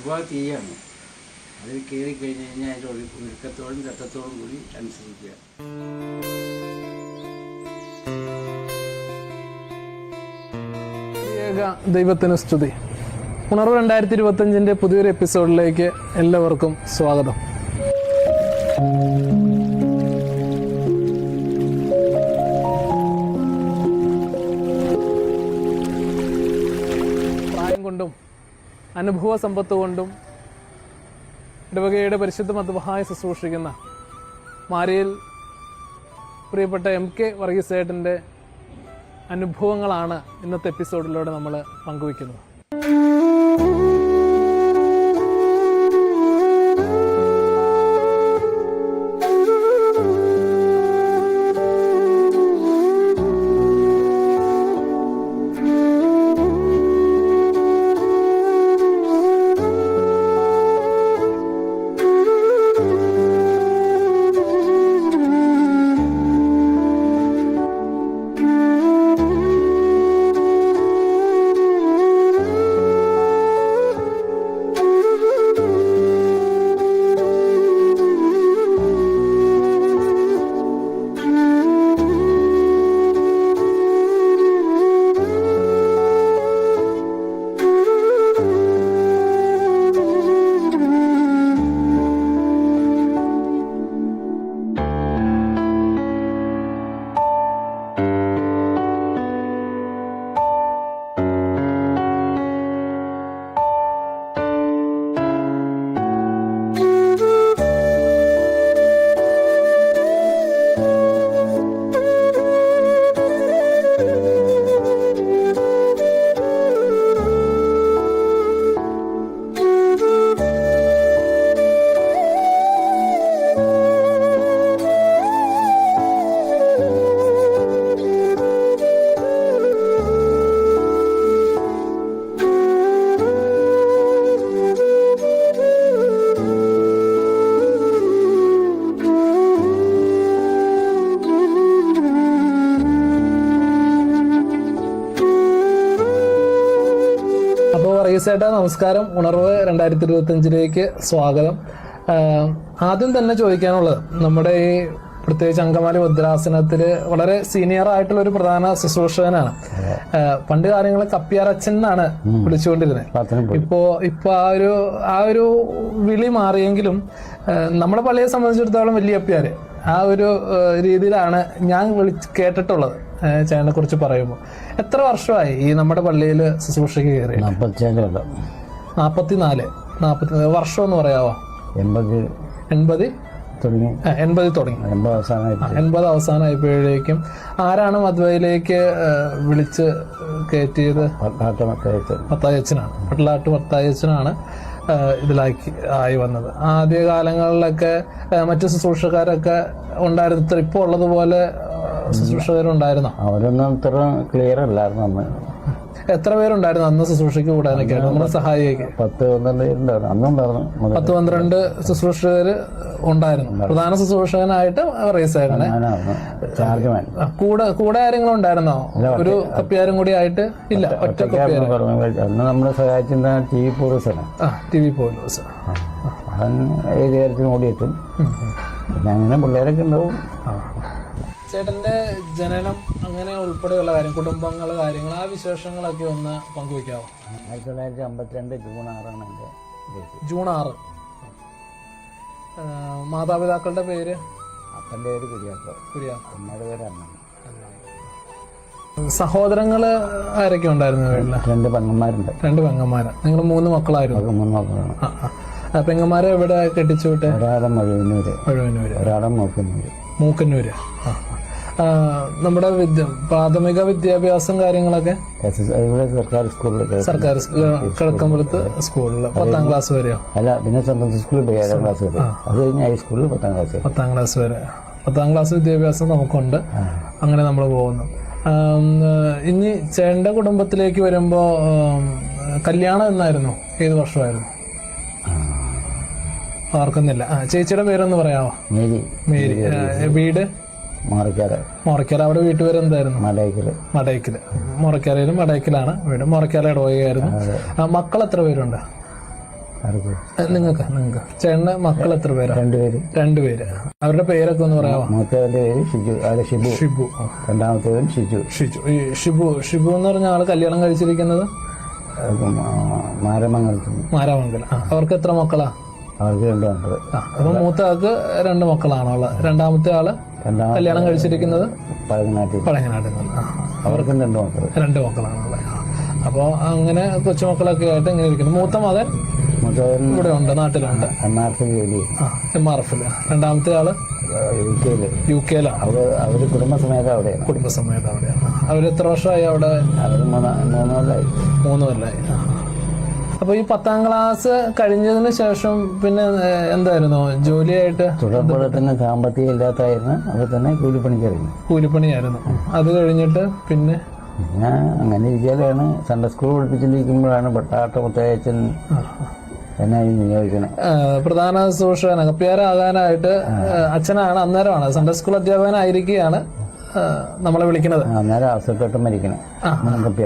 ഒരുപാട് തീയാണ് അതിൽ കയറി കഴിഞ്ഞ് കഴിഞ്ഞാൽ അതിന്റെ ഒഴി ഒഴുക്കത്തോടും ചട്ടത്തോടും കൂടി അനുസരിക്കുക. ദൈവത്തിന് സ്തുതി. ഉണർവ് രണ്ടായിരത്തി ഇരുപത്തഞ്ചിന്റെ പുതിയൊരു എപ്പിസോഡിലേക്ക് എല്ലാവർക്കും സ്വാഗതം. അനുഭവ സമ്പത്ത് കൊണ്ടും ഇടവകയുടെ പരിശുദ്ധ മതബഹായ ശുശ്രൂഷിക്കുന്ന മാരിയിൽ പ്രിയപ്പെട്ട എം കെ വർഗീസേട്ടന്റെ അനുഭവങ്ങളാണ് ഇന്നത്തെ എപ്പിസോഡിലൂടെ നമ്മൾ പങ്കുവയ്ക്കുന്നത്. റീസേട്ടാ നമസ്കാരം. ഉണർവ് രണ്ടായിരത്തി ഇരുപത്തഞ്ചിലേക്ക് സ്വാഗതം ആദ്യം തന്നെ ചോദിക്കാനുള്ളത് നമ്മുടെ ഈ പ്രത്യേകിച്ച് അങ്കമാലി മുദ്രാസനത്തിൽ വളരെ സീനിയർ ആയിട്ടുള്ള ഒരു പ്രധാന ശുശ്രൂഷകനാണ്. പണ്ട് കാര്യങ്ങൾ കപ്പിയാറച്ചൻ എന്നാണ് വിളിച്ചുകൊണ്ടിരുന്നത് ഇപ്പോ ഇപ്പൊ ആ ഒരു ആ ഒരു വിളി മാറിയെങ്കിലും നമ്മുടെ പള്ളിയെ സംബന്ധിച്ചിടത്തോളം വലിയ അപ്പിയാര് ആ ഒരു രീതിയിലാണ് ഞാൻ വിളി കേട്ടിട്ടുള്ളത്. ചേട്ടനെ കുറിച്ച് പറയുമ്പോൾ എത്ര വർഷമായി ഈ നമ്മുടെ പള്ളിയിൽ ശുശ്രൂഷയ്ക്ക് കയറി? നാല് കൊല്ലം. വർഷം എന്ന് പറയാവോ? എൺപത് എൺപത്? തുടങ്ങി. എൺപതിൽ തുടങ്ങി. എൺപത് അവസാനം എൺപത് അവസാനമായപ്പോഴേക്കും ആരാണ് മധുവയിലേക്ക് വിളിച്ച് കയറ്റിയത്? മത്തായച്ചനാണ് പട്ടിലാട്ട് മത്തായച്ചനാണ് ആ, ഇതിലാക്കി ആയി വന്നത്. ആദ്യ കാലങ്ങളിലൊക്കെ മറ്റു ശുശ്രൂഷക്കാരൊക്കെ ഉണ്ടായിരുന്നു ഇപ്പോൾ ഉള്ളതുപോലെ ശുശ്രൂഷകരുണ്ടായിരുന്നോ? അവരൊന്നും ഇത്ര ക്ലിയർ അല്ലായിരുന്നു അന്ന്. എത്ര പേരുണ്ടായിരുന്നു അന്ന് ശുശ്രൂഷയ്ക്ക് കൂടാനൊക്കെ നമ്മളെ സഹായിക്ക് പത്ത് പന്ത്രണ്ട് പേരുണ്ടായിരുന്നു. അന്നുണ്ടായിരുന്നു പത്ത് പന്ത്രണ്ട് ശുശ്രൂഷകര് ഉണ്ടായിരുന്നു. പ്രധാന ശുശ്രൂഷകനായിട്ട് റേസ് ആയിരുന്നു. കൂടെ കൂടെ ആരെങ്കിലും ഉണ്ടായിരുന്നോ? ഒരു കപ്പിയാരും കൂടി ആയിട്ട്? ഇല്ല ഒറ്റ അന്ന് നമ്മളെ സഹായിച്ചിരുന്ന ടി വി പോലീസാണ് ടി വി പോലീസ്. അവൻ ഏത് കാര്യത്തിനും ഓടിയെത്തും. പിന്നെ അങ്ങനെ പിള്ളേരൊക്കെ ഉണ്ടാവും. ചേട്ടന്റെ ജനനം അങ്ങനെ ഉൾപ്പെടെയുള്ള കാര്യം കുടുംബങ്ങൾ കാര്യങ്ങൾ ആ വിശേഷങ്ങളൊക്കെ ഒന്ന് പങ്കുവെക്കാവോ ആയിരത്തി തൊള്ളായിരത്തി അമ്പത്തിരണ്ട് ജൂൺ ആറാണ് എന്റെ ജൂൺ ആറ്. മാതാപിതാക്കളുടെ പേര്? അപ്പന്റെ പേര് കുര്യാക്കോ കുര്യാക്കോ അമ്മയുടെ പേര് അമ്മ. സഹോദരങ്ങൾ ആരൊക്കെ ഉണ്ടായിരുന്നു വീട്ടിൽ? രണ്ട് പെങ്ങന്മാരുണ്ട്. രണ്ട് പെങ്ങന്മാര്. നിങ്ങൾ മൂന്ന് മക്കളായിരുന്നു? മൂന്ന് മക്കളാണ്. പെങ്ങന്മാരെ എവിടെ കെട്ടിച്ചു വിട്ടെ? ഒരാളെ മഴവിനൂര് മഴവിനൂര് ഒരാളെ നോക്കുന്നൂര് മൂക്കന്നൂര് ആ, നമ്മുടെ വിദ്യ പ്രാഥമിക വിദ്യാഭ്യാസം കാര്യങ്ങളൊക്കെ? സർക്കാർ സ്കൂളിൽ സർക്കാർ കിഴക്കമ്പലത്ത് സ്കൂളിൽ പത്താം ക്ലാസ് വരെയോ? അല്ല പിന്നെ സ്കൂളിൽ ഏഴാം ക്ലാസ് വരെ. അത് കഴിഞ്ഞ് ഹൈസ്കൂളിൽ പത്താം ക്ലാസ് പത്താം ക്ലാസ് വരെ. പത്താം ക്ലാസ് വിദ്യാഭ്യാസം നമുക്കുണ്ട്. അങ്ങനെ നമ്മൾ പോകുന്നു. ഇനി ചേട്ടന്റെ കുടുംബത്തിലേക്ക് വരുമ്പോ കല്യാണം എന്നായിരുന്നു? ഏത് വർഷമായിരുന്നു? ഓർക്കുന്നില്ല ആ ചേച്ചിയുടെ പേരൊന്ന് പറയാമോ? മേരി. മേരി. വീട്? മുറക്കര മുറയ്ക്കര അവിടെ വീട്ടുപേര് എന്തായിരുന്നു മടയക്കൽ മുറക്കരയിലും മുറയ്ക്കരയിലും മടയ്ക്കലാണ് വീട് മുറക്കര ഇടവകയായിരുന്നു. ആ, മക്കൾ എത്ര പേരുണ്ട്? നിങ്ങൾക്ക് നിങ്ങൾക്ക്. ചേട്ടന് മക്കൾ എത്ര പേര്? രണ്ടുപേര് രണ്ടുപേര് അവരുടെ പേരൊക്കെ ഒന്ന് പറയാമോ? മൂത്തവന്റെ പേര് ഷിജു. ഷിബു. ഷിബു. രണ്ടാമത്തേവൻ ഷിജു. ഷിജു. ഈ ഷിബു ഷിബു എന്ന് പറഞ്ഞ ആൾ കല്യാണം കഴിച്ചിരിക്കുന്നത്? മാരമംഗലത്തിന് മാരമംഗലം. അവർക്ക് എത്ര മക്കളാ? അവർക്ക് രണ്ട് മക്കൾ. അപ്പൊ മൂത്ത ആൾക്ക് രണ്ട് മക്കളാണോ രണ്ടാമത്തെ ആൾ കല്യാണം കഴിച്ചിരിക്കുന്നത് പഴങ്ങനാട്ടിൽ. പഴങ്ങനാട്ടിൽ നിന്ന്. അവർക്കും രണ്ട് മക്കൾ രണ്ട് മക്കളാണുള്ളത് അപ്പോൾ അങ്ങനെ കൊച്ചുമക്കളൊക്കെ ആയിട്ട് ഇങ്ങനെ ഇരിക്കുന്നു. മൂത്ത മകൻ ഇവിടെ ഉണ്ട് നാട്ടിലുണ്ട്. എറണാകുളത്ത് ജോലി എം ആർ എഫിൽ രണ്ടാമത്തെ ആൾ യു കെ യു കെയിലാണ്. അവർ കുടുംബസമേതം അവിടെയാണ്. കുടുംബസമേതം അവിടെയാണ്. അവർ എത്ര വർഷമായി അവിടെ? അവർ മൂന്ന് മൂന്ന് കൊല്ലായി. മൂന്ന് കൊല്ലമായി ആ. അപ്പൊ ഈ പത്താം ക്ലാസ് കഴിഞ്ഞതിന് ശേഷം പിന്നെ എന്തായിരുന്നു? ജോലിയായിട്ട് തുടർപോലെ തന്നെ സാമ്പത്തികം ഇല്ലാത്തായിരുന്നു അപ്പൊ തന്നെ കൂലിപ്പണിക്കായിരുന്നു. കൂലിപ്പണിയായിരുന്നു. അത് കഴിഞ്ഞിട്ട് പിന്നെ? പിന്നെ അങ്ങനെ ഇരിക്കലാണ്. സൺഡേ സ്കൂൾ പഠിപ്പിച്ചിരിക്കുമ്പോഴാണ് പട്ടാട്ട മുത്തയച്ചൻ എന്നെ നിയോഗിക്കണേ. പ്രധാന ശുശ്രൂഷകൻ അകപ്പിയാരാകാനായിട്ട് അച്ഛനാണ്. അന്നേരമാണ്. സൺഡേ സ്കൂൾ അധ്യാപകനായിരിക്കുകയാണ്. നമ്മളെ വിളിക്കുന്നത്? അന്നേരം അസുഖപ്പെട്ട് മരിക്കണം. ആ,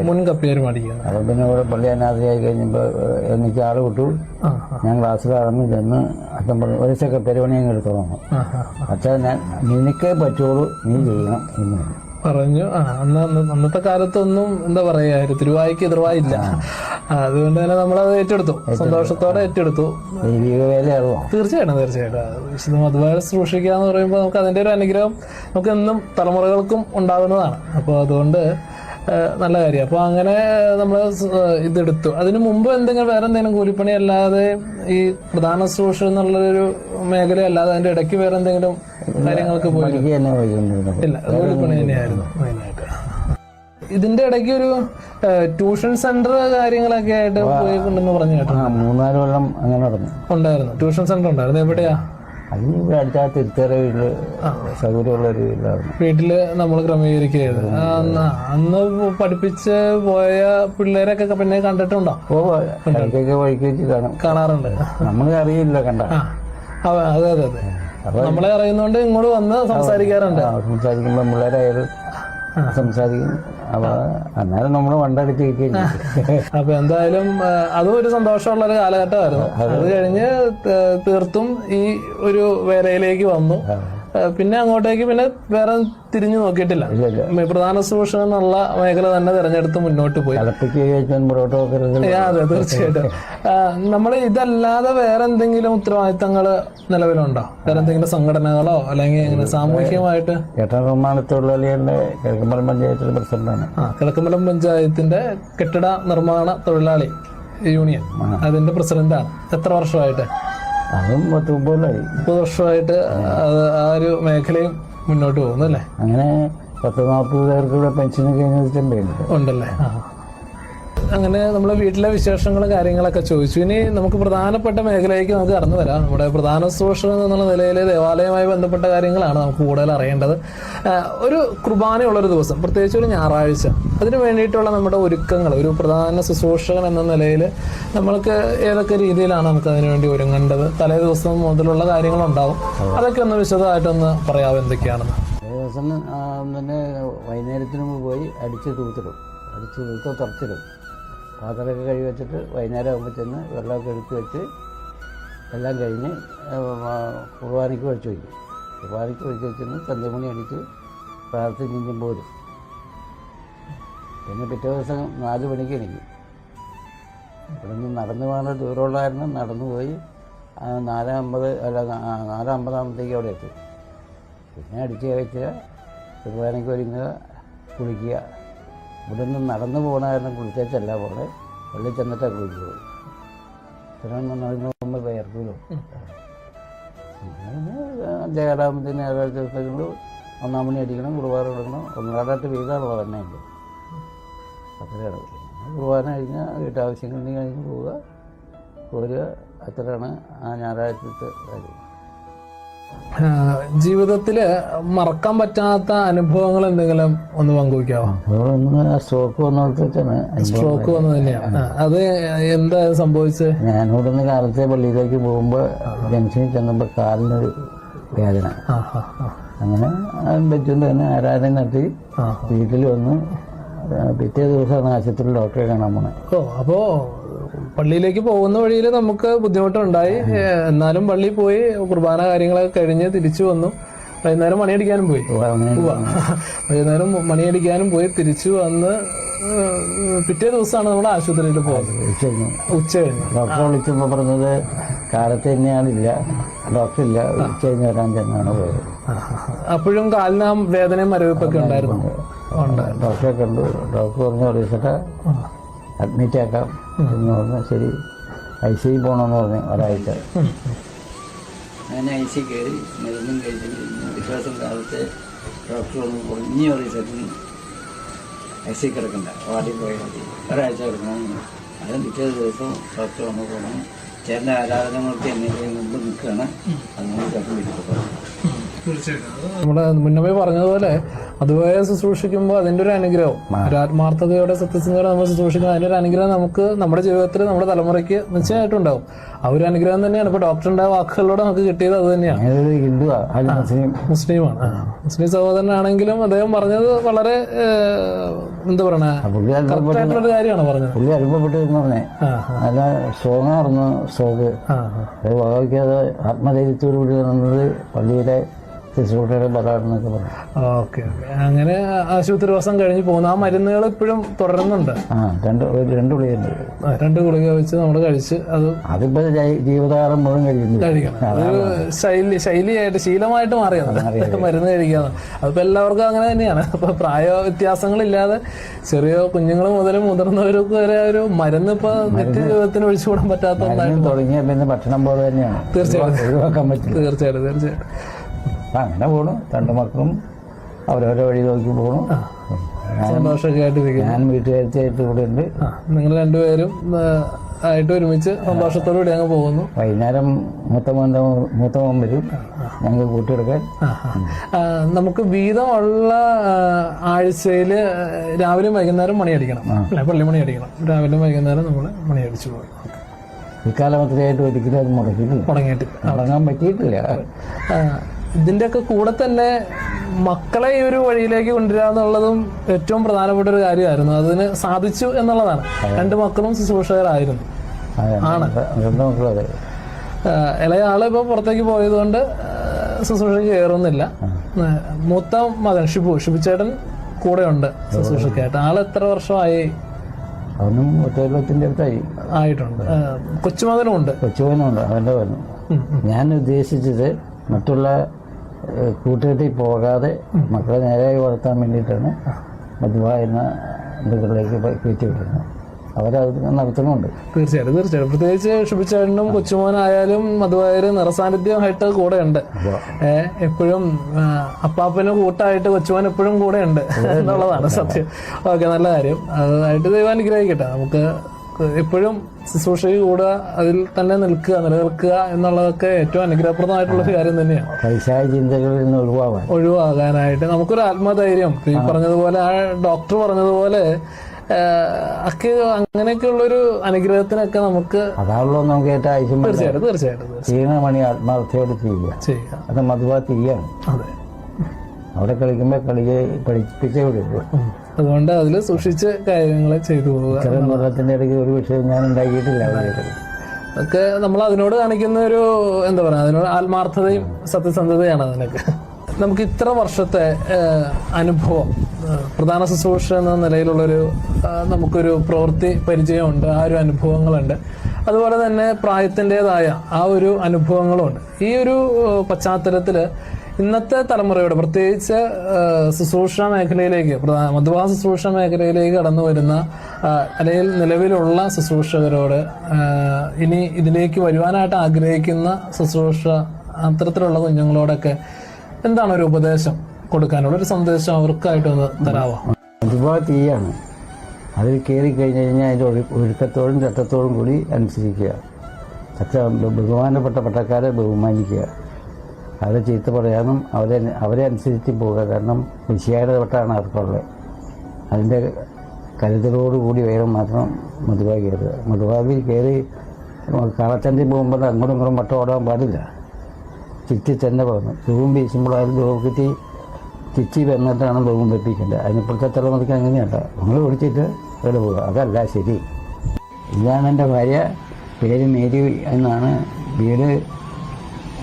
മുൻ കപ്പിയാർ പഠിക്കുന്നത് അപ്പൊ പിന്നെ ഇവിടെ പള്ളി അനാഥയായി കഴിഞ്ഞപ്പോ എനിക്ക് ആൾ വിട്ടു ഞാൻ ക്ലാസ് കടന്നു ചെന്ന് അച്ഛൻ പറഞ്ഞു ഒരു സെക്രട്ടറി പണി അങ്ങ് എടുത്തോളാം. അച്ഛൻ ഞാൻ നിനക്കേ പറ്റുള്ളൂ നീ ചെയ്യണം എന്ന് പറഞ്ഞു. ആ അന്ന് അന്ന് അന്നത്തെ കാലത്തൊന്നും എന്താ പറയാ തിരുവായിക്ക് എതിർവായില്ല. അതുകൊണ്ട് തന്നെ നമ്മളത് ഏറ്റെടുത്തു. സന്തോഷത്തോടെ ഏറ്റെടുത്തു. തീർച്ചയായിട്ടും തീർച്ചയായിട്ടും. വിശുദ്ധ മതവായ സൂക്ഷിക്കുക എന്ന് പറയുമ്പോൾ നമുക്ക് അതിന്റെ ഒരു അനുഗ്രഹം നമുക്ക് എന്നും തലമുറകൾക്കും ഉണ്ടാകുന്നതാണ്. അപ്പോൾ അതുകൊണ്ട് നല്ല കാര്യം. അപ്പോൾ അങ്ങനെ നമ്മൾ ഇതെടുത്തു. അതിനു മുമ്പ് എന്തെങ്കിലും വേറെ എന്തെങ്കിലും കൂലിപ്പണി അല്ലാതെ ഈ പ്രധാന ശുശ്രൂഷ എന്നുള്ളൊരു മേഖല അല്ലാതെ അതിന്റെ ഇടയ്ക്ക് വേറെ എന്തെങ്കിലും കാര്യങ്ങൾക്ക് പോയി. ഇല്ല കൂലിപ്പണി തന്നെയായിരുന്നു മെയിനായിട്ട്. ഇതിന്റെ ഇടയ്ക്ക് ഒരു ട്യൂഷൻ സെന്റർ കാര്യങ്ങളൊക്കെ ആയിട്ട് പോയിട്ടുണ്ടെന്ന് പറഞ്ഞു കേട്ടോ. മൂന്നാൽ കൊല്ലം അങ്ങനെ ഉണ്ടായിരുന്നു. ട്യൂഷൻ സെന്റർ ഉണ്ടായിരുന്നു. എവിടെയാ? അത് ഇവിടെ അടുത്ത തിരുത്തേറെ വീട്ടിൽ സൗകര്യമുള്ള ഒരു വീട്ടിലാണ് വീട്ടിൽ നമ്മൾ ക്രമീകരിക്കുകയത് അന്ന് പഠിപ്പിച്ച് പോയ പിള്ളേരൊക്കെ പിന്നെ കണ്ടിട്ടുണ്ടോ? ഓ ഇടയ്ക്കൊക്കെ വഴിക്ക് വെച്ച് കാണാം. കാണാറുണ്ട്. നമ്മൾ അറിയില്ല കണ്ട. അതെ അതെ അതെ. നമ്മളെ അറിയുന്നോണ്ട് ഇങ്ങോട്ട് വന്ന് സംസാരിക്കാറുണ്ട്. സംസാരിക്കുമ്പോൾ പിള്ളേരായാലും സംസാരിക്കും. അപ്പൊ അന്നേരം നമ്മൾ വണ്ടടിച്ച് കിട്ടിയില്ല അപ്പൊ എന്തായാലും അതും ഒരു സന്തോഷമുള്ള ഒരു കാലഘട്ടമായിരുന്നു. അത്. കഴിഞ്ഞ് തീർത്തും ഈ ഒരു വേലയിലേക്ക് വന്നു. പിന്നെ അങ്ങോട്ടേക്ക് പിന്നെ വേറെ തിരിഞ്ഞു നോക്കിയിട്ടില്ല. പ്രധാന സൂക്ഷൻ എന്നുള്ള മേഖല തന്നെ തിരഞ്ഞെടുത്ത് മുന്നോട്ട് പോയി. അതെ തീർച്ചയായിട്ടും. നമ്മൾ ഇതല്ലാതെ വേറെ എന്തെങ്കിലും ഉത്തരവാദിത്തങ്ങൾ നിലവിലുണ്ടോ? വേറെ എന്തെങ്കിലും സംഘടനകളോ അല്ലെങ്കിൽ സാമൂഹികമായിട്ട്? ചേട്ടൻ നിർമ്മാണത്തൊഴിലാളികളുടെ കിഴക്കമ്പലം പഞ്ചായത്തിലെ പ്രസിഡന്റാണ്. ആ കിഴക്കമ്പലം പഞ്ചായത്തിന്റെ കെട്ടിട നിർമ്മാണ തൊഴിലാളി യൂണിയൻ അതിന്റെ പ്രസിഡന്റാണ്. എത്ര വർഷമായിട്ട്? അതും പത്ത് മുപ്പതിലായി മുപ്പത് വർഷമായിട്ട് ആ ഒരു മേഖലയും മുന്നോട്ട് പോകുന്നു അല്ലേ? അങ്ങനെ പത്ത് നാൽപ്പത് പേർക്കുള്ള പെൻഷൻ കഴിഞ്ഞിട്ടുണ്ട് ഉണ്ടല്ലേ? ആ. അങ്ങനെ നമ്മുടെ വീട്ടിലെ വിശേഷങ്ങളും കാര്യങ്ങളൊക്കെ ചോദിച്ചു. ഇനി നമുക്ക് പ്രധാനപ്പെട്ട മേഖലയിലേക്ക് നമുക്ക് കടന്നു വരാം. നമ്മുടെ പ്രധാന സൂക്ഷ്മം എന്നുള്ള നിലയിൽ ദേവാലയവുമായി ബന്ധപ്പെട്ട കാര്യങ്ങളാണ് നമുക്ക് കൂടുതൽ അറിയേണ്ടത്. ഒരു കുർബാനയുള്ളൊരു ദിവസം പ്രത്യേകിച്ച് ഒരു ഞായറാഴ്ച അതിന് വേണ്ടിയിട്ടുള്ള നമ്മുടെ ഒരുക്കങ്ങൾ ഒരു പ്രധാന ശുശ്രൂഷകൻ എന്ന നിലയിൽ നമ്മൾക്ക് ഏതൊക്കെ രീതിയിലാണ് നമുക്ക് അതിനു വേണ്ടി ഒരുങ്ങേണ്ടത് തലേ ദിവസം മുതലുള്ള കാര്യങ്ങളുണ്ടാവും. അതൊക്കെ ഒന്ന് വിശദമായിട്ടൊന്ന് പറയാമോ എന്തൊക്കെയാണെന്ന്? ദിവസം പിന്നെ വൈകുന്നേരത്തിന് മുമ്പ് പോയി അടിച്ച് തൂത്തിടും. അടിച്ച് തൂത്ത് തുറച്ചിടും. പാത്രമൊക്കെ കഴുകി വെച്ചിട്ട് വൈകുന്നേരം ആകുമ്പോൾ ചെന്ന് വെള്ളമൊക്കെ എടുത്ത് വെച്ച് എല്ലാം കഴിഞ്ഞ് കുർബാനയ്ക്ക് ഒഴിച്ചു വയ്ക്കും. കുർബാനയ്ക്ക് ഒഴിച്ച് വെച്ചിരുന്ന് ചന്ദ്രമണി അടിച്ച് പ്രാർത്ഥിച്ചും പോരും. പിന്നെ പിറ്റേ ദിവസം നാല് മണിക്ക് എണീക്കും. നിന്ന് നടന്നു പോകുന്ന ദൂരമുള്ളായിരുന്നു നടന്നു പോയി നാലാമ്പത് അല്ല ആ, നാല് അവിടെ എത്തും. പിന്നെ അടിച്ച് കഴിക്കുക കുർബാനയ്ക്ക് ഒരുങ്ങുക കുളിക്കുക. ഇവിടെ നിന്ന് നടന്നു പോകണമായിരുന്നു കുളിച്ചേച്ചല്ല കുളിച്ചല്ല പോലെ ചെന്നിട്ടാ കുളിച്ചു പോയി. ഇത്രയും വേർക്കുമല്ലോ ജയറാമത്തിന് ഏഴാഴ്ച ദിവസങ്ങളിൽ ഒന്നാം മണി അടിക്കണം കുർബാന കൊടുക്കണം ഒന്നാടായിട്ട് വീതാണുള്ളത് തന്നെ ഉണ്ട് അത്രയാണ് കുർബാന കഴിഞ്ഞാൽ വീട്ടാവശ്യങ്ങളിൽ കഴിഞ്ഞ് പോവുക. പോരുക. അത്രയാണ് ആ ഞായറാഴ്ചത്തെ കാര്യം. ജീവിതത്തിൽ മറക്കാൻ പറ്റാത്ത അനുഭവങ്ങൾ എന്തെങ്കിലും ഒന്ന് പങ്കുവയ്ക്കാവോ അപ്പോഴൊന്ന് സ്ട്രോക്ക് വന്നിട്ടാണ് സ്ട്രോക്ക് വന്നു തന്നെയാണ് അത് എന്താ സംഭവിച്ചത് ഞാനിവിടെ നിന്ന് കാലത്തെ പള്ളിയിലേക്ക് പോകുമ്പോ ജംഗ്ഷനിൽ ചെന്നപ്പോ കാലിനൊരു വേദന. അങ്ങനെ വെച്ചുകൊണ്ട് തന്നെ ആരാധന നടത്തി വീട്ടിൽ വന്ന് പിറ്റേ ദിവസമാണ് ആശുപത്രിയിൽ ഡോക്ടറെ കാണാൻ പോണേ. ഓ അപ്പോ പള്ളിയിലേക്ക് പോകുന്ന വഴിയിൽ നമുക്ക് ബുദ്ധിമുട്ടുണ്ടായി. എന്നാലും പള്ളിയിൽ പോയി കുർബാന കാര്യങ്ങളൊക്കെ കഴിഞ്ഞ് തിരിച്ചു വന്നു. വൈകുന്നേരം മണിയടിക്കാനും പോയി. വൈകുന്നേരം മണിയടിക്കാനും പോയി തിരിച്ചു വന്ന് പിറ്റേ ദിവസമാണ് നമ്മൾ ആശുപത്രിയിൽ പോകുന്നത് ഉച്ച കഴിഞ്ഞു. ഡോക്ടറെ വിളിച്ചപ്പോൾ പറഞ്ഞത് കാലത്ത് തന്നെയാണില്ല. ഡോക്ടറില്ല. ഉച്ച കഴിഞ്ഞ് വരാൻ തന്നെയാണ് പോയത്. അപ്പോഴും കാലിന് ആ വേദനയും മരവിപ്പൊക്കെ ഉണ്ടായിരുന്നു. ഉണ്ട് ഡോക്ടറെ കണ്ടു. ഡോക്ടർ പറഞ്ഞു ഒരു ദിവസത്തെ അഡ്മിറ്റ് ആക്കാം എന്ന് പറഞ്ഞു ശരി. ഐ സി പോകണമെന്ന് പറഞ്ഞു ഒരാഴ്ച. അങ്ങനെ ഐ സി കയറി മരുന്നും കഴിച്ചിട്ട് വിശ്വാസം കാലത്തെ ഡോക്ടർ ഒന്ന് പൊളിഞ്ഞ ഒരു സെറ്റിന് ഐ സി കിടക്കണ്ട വാർഡിൽ പോയാൽ മതി. ഒരാഴ്ച കിടക്കണമെന്ന് അത് പിറ്റേ ദിവസം ഡോക്ടർ വന്ന് പോകണം ചേട്ടന്റെ ആരാധനകൾക്ക് എന്നെ മുമ്പ് നിൽക്കുകയാണ്. അതുകൊണ്ട് ചേട്ടൻ വീട്ടിൽ പറഞ്ഞു നമ്മൾ മുന്നമേ പറഞ്ഞതുപോലെ അതുപോലെ ശുശ്രൂഷിക്കുമ്പോൾ അതിന്റെ ഒരു അനുഗ്രഹം. ഒരു ആത്മാർത്ഥതയോടെ സത്യസന്ധയോടെ നമ്മൾ ശുശ്രൂഷിക്കുന്നത് അതിന്റെ ഒരു അനുഗ്രഹം നമുക്ക് നമ്മുടെ ജീവിതത്തിൽ നമ്മുടെ തലമുറയ്ക്ക് നിശ്ചയമായിട്ടും ഉണ്ടാവും ആ ഒരു അനുഗ്രഹം തന്നെയാണ്. ഇപ്പൊ ഡോക്ടറിന്റെ വാക്കുകളിലൂടെ നമുക്ക് കിട്ടിയത് അത് തന്നെയാണ്. മുസ്ലിമാണ്. മുസ്ലിം സഹോദരനാണെങ്കിലും അദ്ദേഹം പറഞ്ഞത് വളരെ എന്താ പറയണ? കാര്യമാണ് പറഞ്ഞത്. പുള്ളി പറഞ്ഞേ. നല്ല സ്ട്രോങ്ങായിരുന്നു സ്ട്രോക്ക് ആ ആ. അത് വകവയ്ക്കാതെ ആത്മധൈര്യത്തോടു കൂടി നിന്നത് പള്ളിയിലെ ബലാടെന്നൊക്കെ പറഞ്ഞു ഓക്കെ ഓക്കെ. അങ്ങനെ ആശുപത്രി ദിവസം കഴിഞ്ഞ് പോകുന്നു. ആ മരുന്നുകൾ ഇപ്പോഴും തുടരുന്നുണ്ട്. ആ രണ്ട് രണ്ട് ഗുളികയുണ്ട്. ആ, രണ്ട് ഗുളിക വെച്ച് നമ്മൾ കഴിച്ച് അത് അതിപ്പോ ജൈ- ജീവിതകാലം മുഴുവൻ കഴിയുന്നു കഴിക്കണം. അതൊരു ശൈലി ശൈലിയായിട്ട് ശീലമായിട്ട് മാറിയത്. മരുന്ന് കഴിക്കാന്ന് അതിപ്പോ എല്ലാവർക്കും അങ്ങനെ തന്നെയാണ്. അപ്പൊ പ്രായ വ്യത്യാസങ്ങളില്ലാതെ ചെറിയ കുഞ്ഞുങ്ങൾ മുതൽ മുതിർന്നവർക്ക് വരെ ഒരു മരുന്ന് ഇപ്പൊ നിത്യ ജീവിതത്തിന് ഒഴിച്ചുകൂടാൻ പറ്റാത്ത തുടങ്ങിയ പിന്നെ ഭക്ഷണം പോലെ തന്നെയാണ്. ഒഴിവാക്കാൻ പറ്റില്ല. തീർച്ചയായിട്ടും തീർച്ചയായിട്ടും. അങ്ങനെ പോണു. രണ്ട് മക്കളും അവരവരെ വഴി നോക്കി പോണു. ഞാൻ വീട്ടുകാരത്തിയായിട്ട് ഇവിടെ ഉണ്ട്. നിങ്ങൾ രണ്ടുപേരും ആയിട്ട് ഒരുമിച്ച് സന്തോഷത്തോടു കൂടി അങ്ങ് പോകുന്നു. വൈകുന്നേരം മൂത്ത മോൻ മൂത്ത മോൻ വരും. ഞങ്ങൾ കൂട്ടിയെടുക്കാൻ. നമുക്ക് വീതമുള്ള ആഴ്ചയിൽ രാവിലെയും വൈകുന്നേരം മണിയടിക്കണം. അല്ലെ? പള്ളി മണി അടിക്കണം രാവിലെയും വൈകുന്നേരം നമ്മൾ മണിയടിച്ചു പോകും ഒത്തിരിയായിട്ട് ഒരിക്കലും അത് മുടക്കിയിട്ടില്ല തുടങ്ങിയിട്ട് മുടങ്ങാൻ പറ്റിയിട്ടില്ല. ആ, ഇതിന്റെയൊക്കെ കൂടെ തന്നെ മക്കളെ ഈ ഒരു വഴിയിലേക്ക് കൊണ്ടുവരിക എന്നുള്ളതും ഏറ്റവും പ്രധാനപ്പെട്ട ഒരു കാര്യമായിരുന്നു. അതിന് സാധിച്ചു എന്നുള്ളതാണ്. രണ്ട് മക്കളും ശുശ്രൂഷകരായിരുന്നു. ആണ്. ഇളയ ആൾ ഇപ്പൊ പുറത്തേക്ക് പോയതുകൊണ്ട് ശുശ്രൂഷയ്ക്ക് കയറുന്നില്ല. മൂത്ത മകൻ ഷിബു ഷിബുച്ചേട്ടൻ കൂടെയുണ്ട് ശുശ്രൂഷക്കായിട്ട് ആൾ എത്ര വർഷമായി? അവനും അടുത്തായി. ആയിട്ടുണ്ട്. കൊച്ചുമകനും ഉണ്ട് കൊച്ചുമകനും ഉണ്ട് അവന്റെ. ഞാൻ ഉദ്ദേശിച്ചത് മറ്റുള്ള ഏഹ്, കൂട്ടുകെട്ടിൽ പോകാതെ മക്കളെ നേരെയായി വളർത്താൻ വേണ്ടിയിട്ടാണ് മധുവായിരുന്ന ബന്ധുക്കളിലേക്ക് കയറ്റി വിടുന്നത് അവരത് നടത്തുന്നുണ്ട്. തീർച്ചയായിട്ടും തീർച്ചയായിട്ടും. പ്രത്യേകിച്ച് ഷുഭിച്ചേട്ടനും കൊച്ചുമോനായാലും മധുവായൊരു നിറസാന്നിധ്യമായിട്ട് കൂടെ ഉണ്ട് എപ്പോഴും അപ്പാപ്പന് കൂട്ടായിട്ട് കൊച്ചുമോൻ എപ്പോഴും കൂടെ ഉണ്ട് എന്നുള്ളതാണ് സത്യം. ഓക്കെ നല്ല കാര്യം. അതായിട്ട് ദൈവം അനുഗ്രഹിക്കട്ടെ. നമുക്ക് എപ്പോഴും ശുശ്രൂഷയ്ക്ക് കൂടുക അതിൽ തന്നെ നിൽക്കുക നിലനിൽക്കുക എന്നുള്ളതൊക്കെ ഏറ്റവും അനുഗ്രഹപ്രദമായിട്ടുള്ള ഒരു കാര്യം തന്നെയാണ്. പൈശായ ചിന്തകളിൽ നിന്ന് ഒഴിവാകാൻ ഒഴിവാകാനായിട്ട് നമുക്കൊരു ആത്മധൈര്യം. ഈ പറഞ്ഞതുപോലെ ആ ഡോക്ടർ പറഞ്ഞതുപോലെ ഒക്കെ അങ്ങനെയൊക്കെയുള്ളൊരു അനുഗ്രഹത്തിനൊക്കെ നമുക്ക് അതാണല്ലോ നമുക്ക് ഏറ്റവും. തീർച്ചയായിട്ടും തീർച്ചയായിട്ടും ചെയ്യുന്ന പണി ആത്മാർത്ഥയോട് ചെയ്യുക. ചെയ്യുക. അത് മധുവാ തീയാണ് അതെ. അവിടെ കളിക്കുമ്പോൾ കളിയെ പഠിപ്പിച്ചേ വിടുള്ളൂ. അതുകൊണ്ട് അതിൽ സൂക്ഷിച്ച് കാര്യങ്ങൾ ചെയ്തു പോകുക ഇത്രയും ഇടയ്ക്ക് ഒരു വിഷയം ഞാൻ ഉണ്ടാക്കിയിട്ടില്ല അവിടെ. അതൊക്കെ നമ്മൾ അതിനോട് കാണിക്കുന്ന ഒരു എന്താ പറയുക അതിനോട് ആത്മാർത്ഥതയും സത്യസന്ധതയാണ് അതിനൊക്കെ. നമുക്ക് ഇത്ര വർഷത്തെ അനുഭവം പ്രധാന ശുശ്രൂഷ എന്ന നിലയിലുള്ളൊരു നമുക്കൊരു പ്രവൃത്തി പരിചയമുണ്ട് ആ ഒരു അനുഭവങ്ങളുണ്ട്. അതുപോലെ തന്നെ പ്രായത്തിന്റെതായ ആ ഒരു അനുഭവങ്ങളുണ്ട്. ഈ ഒരു പശ്ചാത്തലത്തിൽ ഇന്നത്തെ തലമുറയോട് പ്രത്യേകിച്ച് ശുശ്രൂഷ മേഖലയിലേക്ക് പ്രധാന മധുവാ ശുശ്രൂഷ മേഖലയിലേക്ക് കടന്നു വരുന്ന അല്ലെങ്കിൽ നിലവിലുള്ള ശുശ്രൂഷകരോട് ഇനി ഇതിലേക്ക് വരുവാനായിട്ട് ആഗ്രഹിക്കുന്ന ശുശ്രൂഷ അത്തരത്തിലുള്ള കുഞ്ഞുങ്ങളോടൊക്കെ എന്താണ് ഒരു ഉപദേശം കൊടുക്കാനുള്ള ഒരു സന്ദേശം അവർക്കായിട്ട് ഒന്ന് തരാമോ മധുവാ തീയാണ്. അതിൽ കയറി കഴിഞ്ഞു കഴിഞ്ഞാൽ അതിന്റെ ഒഴു ഒഴുക്കത്തോടും ചട്ടത്തോടും കൂടി അനുസരിക്കുക. ചട്ട ബഹുമാനപ്പെട്ട പട്ടക്കാരെ ബഹുമാനിക്കുക. അവരെ ചീത്ത പറയാനും അവരെ അവരെ അനുസരിച്ച് പോവുക. കാരണം വിഷയയുടെ തൊട്ടാണ് അവർക്കുള്ളത് അതിന്റെ കരുതലോടുകൂടി വേഗം മാത്രം മധുവാ കയറുക മധുവാവിൽ കയറി കാളച്ചണ്ടി പോകുമ്പോൾ അങ്ങോട്ടും ഇങ്ങോട്ടും വട്ടം ഓടാൻ പാടില്ല. ചുറ്റി തന്നെ പോകണം തൂവും വീശുമ്പോഴായാലും തൂക്കിറ്റി ചുറ്റി വന്നിട്ടാണ് തൂവും വെപ്പിക്കേണ്ടത്. അതിനിപ്പോഴത്തെ തലമുറയ്ക്ക് അങ്ങനെയല്ല. നിങ്ങൾ ഓടിച്ചിട്ട് ഇവിടെ പോകുക അതല്ല ശരി. ഇതാണ് എന്റെ ഭാര്യ. പേര് മേരി എന്നാണ്. വീട്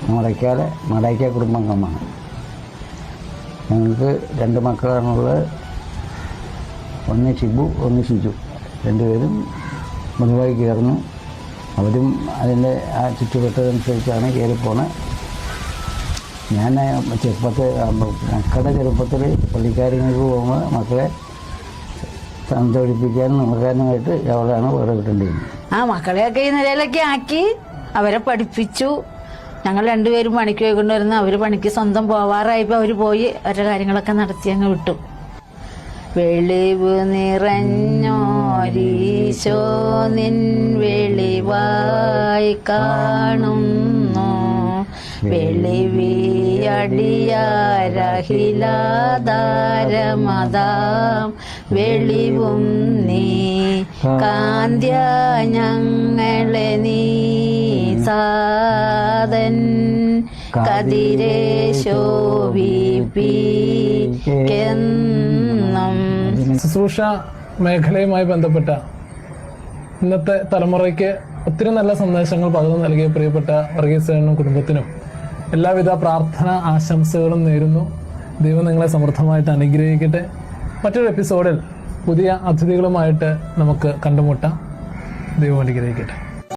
മടക്കാല മടയ്ക്ക കുടുംബാംഗമാണ്. ഞങ്ങൾക്ക് രണ്ട് മക്കളാണുള്ളത് ഒന്ന് ഷിബു ഒന്ന് ഷിജു. രണ്ടുപേരും മുതുവായി കയറുന്നു അവരും അതിന്റെ ആ ചുറ്റുപറ്റതനുസരിച്ചാണ് കയറിപ്പോണത് പോണത് ഞാൻ ചെറുപ്പത്തിൽ മക്കളുടെ ചെറുപ്പത്തിൽ പള്ളിക്കാര്യങ്ങൾക്ക് പോകുമ്പോൾ മക്കളെ സന്തോഷിപ്പിക്കാനും നോക്കാനുമായിട്ട് അവളാണ് വേറെ കിട്ടേണ്ടിയിരുന്നത് ആ മക്കളെയൊക്കെ ഈ നിലയിലൊക്കെ ആക്കി. അവരെ പഠിപ്പിച്ചു. ഞങ്ങൾ രണ്ടുപേരും പണിക്ക് പോയിക്കൊണ്ടിരുന്നു. അവർ പണിക്ക് സ്വന്തം പോവാറായപ്പോ അവർ പോയി അവരുടെ കാര്യങ്ങളൊക്കെ നടത്തി അങ്ങ് വിട്ടു. വെളിവ് നിറഞ്ഞോരീശോ നിൻ വെളിവായി കാണുന്നു. വെളിവിയടിയാരഹിലാതാരമതാം വെളിവും നീ കാന്ത്യ ഞങ്ങളെ ശുശ്രൂഷ മേഖലയുമായി ബന്ധപ്പെട്ട ഇന്നത്തെ തലമുറയ്ക്ക് ഒത്തിരി നല്ല സന്ദേശങ്ങൾ പകർന്നു നൽകിയ പ്രിയപ്പെട്ട വർഗീസേനും കുടുംബത്തിനും എല്ലാവിധ പ്രാർത്ഥന ആശംസകളും നേരുന്നു. ദൈവം നിങ്ങളെ സമൃദ്ധമായിട്ട് അനുഗ്രഹിക്കട്ടെ. മറ്റൊരു എപ്പിസോഡിൽ പുതിയ അതിഥികളുമായിട്ട് നമുക്ക് കണ്ടുമുട്ടാം. ദൈവം അനുഗ്രഹിക്കട്ടെ.